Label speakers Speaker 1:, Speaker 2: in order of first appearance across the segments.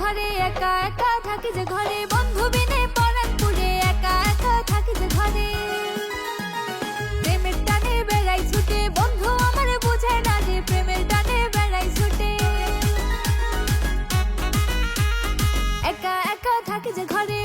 Speaker 1: ঘরে, একা একা থাকি যে ঘরে। বন্ধু বিনে পরাণ পুড়ে একা একা থাকি যে ঘরে। প্রেমের টানে বেড়াই ছুটে, বন্ধু আমার বুঝে না যে প্রেমের টানে বেড়াই ছুটে। একা একা থাকি যে ঘরে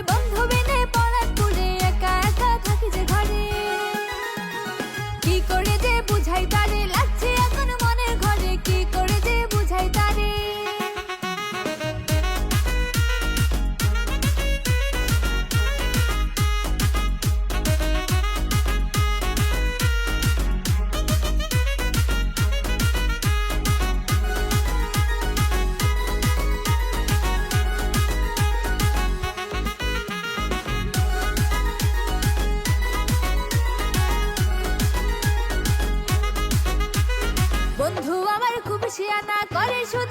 Speaker 1: বন্ধু আমার খুব শিয়ানা করে শুধু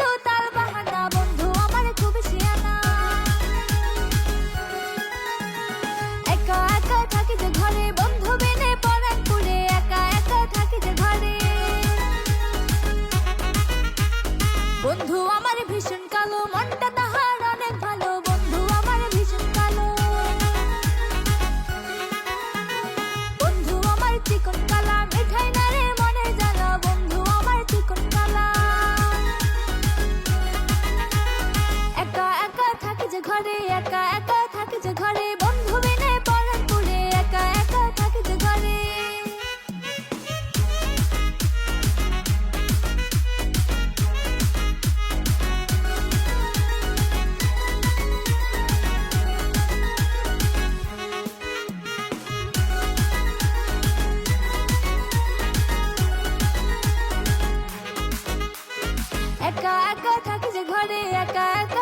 Speaker 1: একা একা থাকি যে ঘরে একা একা